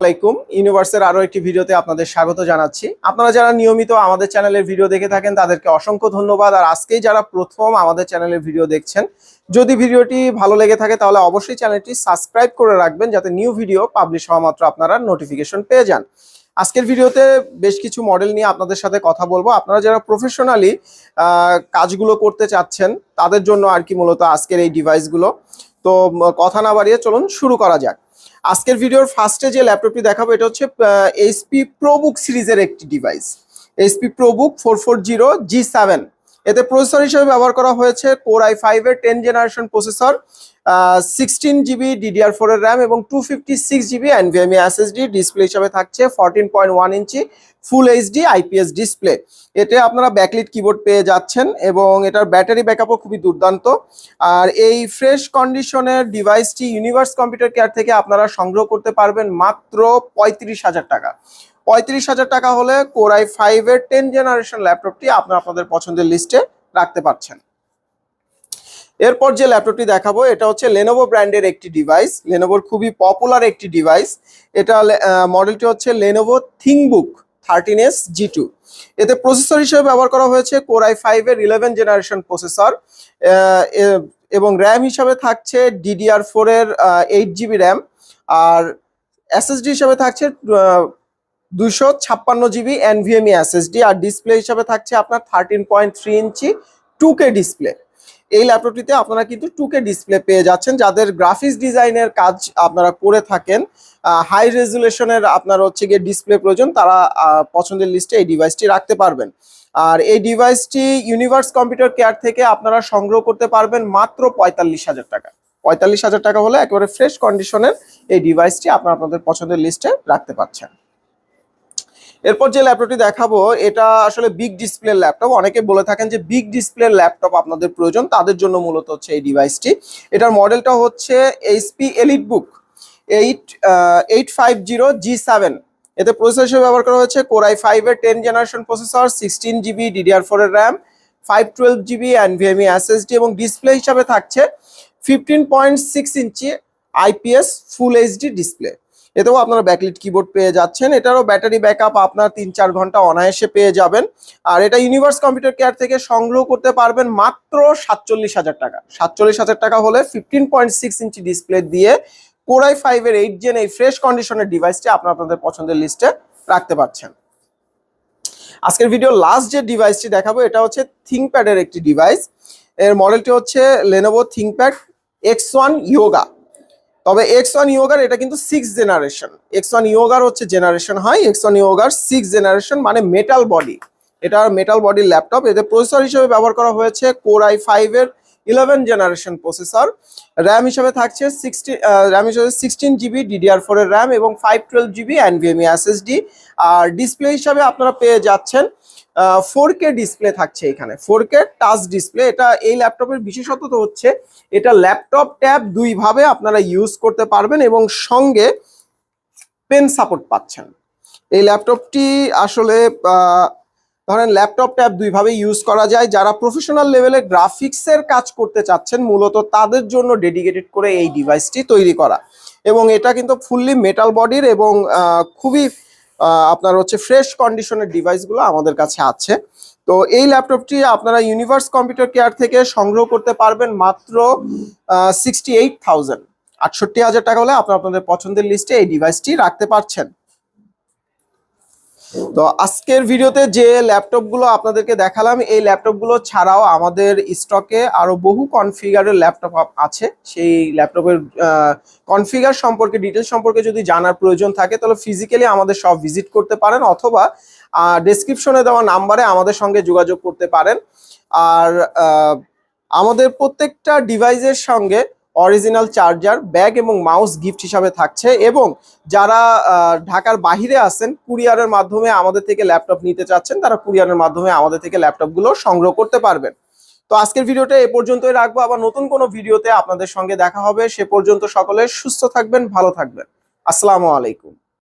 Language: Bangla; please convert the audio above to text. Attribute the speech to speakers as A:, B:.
A: আলাইকুম। ইউনিভার্সের আরও একটি ভিডিওতে আপনাদের স্বাগত জানাচ্ছি। আপনারা যারা নিয়মিত আমাদের চ্যানেলের ভিডিও দেখে থাকেন, তাদেরকে অসংখ্য ধন্যবাদ। আর আজকেই যারা প্রথম আমাদের চ্যানেলের ভিডিও দেখছেন, যদি ভিডিওটি ভালো লেগে থাকে, তাহলে অবশ্যই চ্যানেলটি সাবস্ক্রাইব করে রাখবেন, যাতে নিউ ভিডিও পাবলিশ হওয়া মাত্র আপনারা নোটিফিকেশন পেয়ে যান। আজকের ভিডিওতে বেশ কিছু মডেল নিয়ে আপনাদের সাথে কথা বলব। আপনারা যারা প্রফেশনালি কাজগুলো করতে চাচ্ছেন, তাদের জন্য আর কি মূলত আজকের এই ডিভাইসগুলো তো কথা না বাড়িয়ে চলুন শুরু করা যাক। আজকের ভিডিওর ফার্স্টে যে ল্যাপটপটি দেখাবো, এটা হচ্ছে এইচপি প্রোবুক সিরিজের একটি device HP ProBook four four zero G seven এতে প্রসেসর হিসেবে ব্যবহার করা হয়েছে কোর আই ফাইভের ten generation processor sixteen GB DDR four এর র্যাম এবং two fifty six GB NVMe SSD display হিসাবে থাকছে fourteen point one inch full HD IPS display এতে আপনারা ব্যাকলিট কিবোর্ড পেয়ে যাচ্ছেন এবং এটার ব্যাটারি ব্যাকআপও খুবই দুর্দান্ত। আর এই ফ্রেশ কন্ডিশনের ডিভাইসটি ইউনিভার্স কম্পিউটার কেয়ার থেকে আপনারা সংগ্রহ করতে পারবেন মাত্র পঁয়ত্রিশ হাজার টাকা। পঁয়ত্রিশ হাজার টাকা হলে কোরাই ফাইভের টেন জেনারেশন ল্যাপটপটি আপনারা আপনাদের পছন্দের লিস্টে রাখতে পারছেন। এরপর যে ল্যাপটপটি দেখাবো, এটা হচ্ছে লেনোভো ব্র্যান্ডের একটি ডিভাইস লেনোভোর খুবই পপুলার একটি ডিভাইস এটা মডেলটি হচ্ছে Lenovo ThinkBook thirteen S G two এতে প্রসেসর হিসেবে ব্যবহার করা হয়েছে কোরাই ফাইভের ইলেভেন জেনারেশন প্রসেসর এবং র্যাম হিসাবে থাকছে ডিডিআর ফোর এর এইট জিবি র্যাম আর এসএসডি হিসাবে থাকছে দুশো ছাপ্পান্ন জিবি এনভিএমই এসএসডি আর ডিসপ্লে হিসাবে থাকছে আপনার thirteen point three inch two K display এই ল্যাপটপটিতে আপনারা কিন্তু টু কে ডিসপ্লে পেয়ে যাচ্ছেন। যাদের গ্রাফিক্স ডিজাইনের কাজ আপনারা করে থাকেন হাই রেজুলেশনের আপনার হচ্ছে গিয়ে ডিসপ্লে প্রয়োজন, তারা পছন্দের লিস্টে এই ডিভাইসটি রাখতে পারবেন। আর এই ডিভাইসটি ইউনিভার্স কম্পিউটার কেয়ার থেকে আপনারা সংগ্রহ করতে পারবেন মাত্র পঁয়তাল্লিশ হাজার টাকা। পঁয়তাল্লিশ হাজার টাকা হলে একেবারে ফ্রেশ কন্ডিশনের এই ডিভাইসটি আপনারা আপনাদের পছন্দের লিস্টে রাখতে পারছেন। এরপর যে ল্যাপটপটি দেখাবো, এটা আসলে বিগ ডিসপ্লে ল্যাপটপ। অনেকে বলে থাকেন যে বিগ ডিসপ্লে ল্যাপটপ আপনাদের প্রয়োজন, তাদের জন্য মূলত হচ্ছে এই ডিভাইসটি এটার মডেলটা হচ্ছে HP EliteBook eight eight five zero G seven এতে প্রসেসর হিসেবে ব্যবহার করা হয়েছে কোরাই ফাইভের ten generation processor sixteen GB DDR four এর RAM five twelve GB NVMe SSD এবং ডিসপ্লে হিসাবে থাকছে fifteen point six inch IPS full HD display এতেও আপনারা ব্যাকলিট কিবোর্ড পেয়ে যাচ্ছেন। এটারও ব্যাটারি ব্যাকআপ আপনার তিন চার ঘণ্টা অনায়াসে পেয়ে যাবেন। আর এটা ইউনিভার্স কম্পিউটার কেয়ার থেকে সংগ্রহ করতে পারবেন মাত্র সাতচল্লিশ হাজার টাকা। সাতচল্লিশ হাজার টাকা হলে fifteen point six inch display দিয়ে কোরাই ফাইভের এইট জেন এই ফ্রেশ কন্ডিশনের ডিভাইসটি আপনারা আপনাদের পছন্দের লিস্টে রাখতে পারছেন। আজকের ভিডিও লাস্ট যে ডিভাইসটি দেখাবো, এটা হচ্ছে থিঙ্কপ্যাডের একটি ডিভাইস এর মডেলটি হচ্ছে Lenovo ThinkPad X one Yoga তবে এক্স ওয়ান ইয়োগার এটা কিন্তু সিক্স জেনারেশন এক্স ওয়ান ইয়োগার হচ্ছে জেনারেশন হয় এক্স ওয়ান ইয়োগার সিক্স জেনারেশন মানে মেটাল বডি এটা মেটাল বডির ল্যাপটপ এদের প্রসেসর হিসেবে ব্যবহার করা হয়েছে কোর আই ফাইভের ইলেভেন জেনারেশন প্রসেসর। র্যাম হিসাবে থাকছে সিক্সটি র্যাম হিসাবে সিক্সটিন জিবি ডিডিআর ফোর এর র্যাম এবং five twelve GB NVMe SSD আর ডিসপ্লে হিসাবে আপনারা পেয়ে যাচ্ছেন ফোর কে ডিসপ্লে থাকছে এখানে। ফোর কে টাচ ডিসপ্লে এটা এই ল্যাপটপের বিশেষত্ব তো হচ্ছে, এটা ল্যাপটপ ট্যাব দুইভাবে আপনারা ইউজ করতে পারবেন এবং সঙ্গে পেন সাপোর্ট পাচ্ছেন। এই ল্যাপটপটি আসলে ধরেন ল্যাপটপ ট্যাব দুইভাবে ইউজ করা যায়। যারা প্রফেশনাল লেভেলে গ্রাফিক্সের কাজ করতে চাচ্ছেন, মূলত তাদের জন্য ডেডিকেটেড করে এই ডিভাইসটি তৈরি করা। এবং এটা কিন্তু ফুললি মেটাল বডির এবং খুবই আপনার হচ্ছে ফ্রেশ কন্ডিশনের ডিভাইসগুলো আমাদের কাছে আছে। তো এই ল্যাপটপটি আপনারা ইউনিভার্স কম্পিউটার কেয়ার থেকে সংগ্রহ করতে পারবেন মাত্র সিক্সটি এইট থাউজেন্ড আটষট্টি হাজার টাকা হলে আপনারা আপনাদের পছন্দের লিস্টে এই ডিভাইসটি রাখতে পারছেন। তো আজকের ভিডিওতে যে ল্যাপটপগুলো আপনাদেরকে দেখালাম, এই ল্যাপটপগুলো ছাড়াও আমাদের স্টকে আরও বহু কনফিগারের ল্যাপটপ আছে। সেই ল্যাপটপের কনফিগার সম্পর্কে ডিটেলস সম্পর্কে যদি জানার প্রয়োজন থাকে, তাহলে ফিজিক্যালি আমাদের সব ভিজিট করতে পারেন অথবা ডেসক্রিপশনে দেওয়া নাম্বারে আমাদের সঙ্গে যোগাযোগ করতে পারেন। আর আমাদের প্রত্যেকটা ডিভাইসের সঙ্গে অরিজিনাল চার্জার, ব্যাগ এবং মাউস গিফট হিসাবে থাকছে এবং যারা ঢাকার বাহিরে আছেন, কুরিয়ারের মাধ্যমে আমাদের থেকে ল্যাপটপ নিতে চাচ্ছেন, তারা কুরিয়ারের মাধ্যমে আমাদের থেকে ল্যাপটপগুলো সংগ্রহ করতে পারবেন। তো আজকের ভিডিওটা এ পর্যন্তই রাখব। আবার নতুন কোনো ভিডিওতে আপনাদের সঙ্গে দেখা হবে। সে পর্যন্ত সকলে সুস্থ থাকবেন, ভালো থাকবেন। আসসালামু আলাইকুম।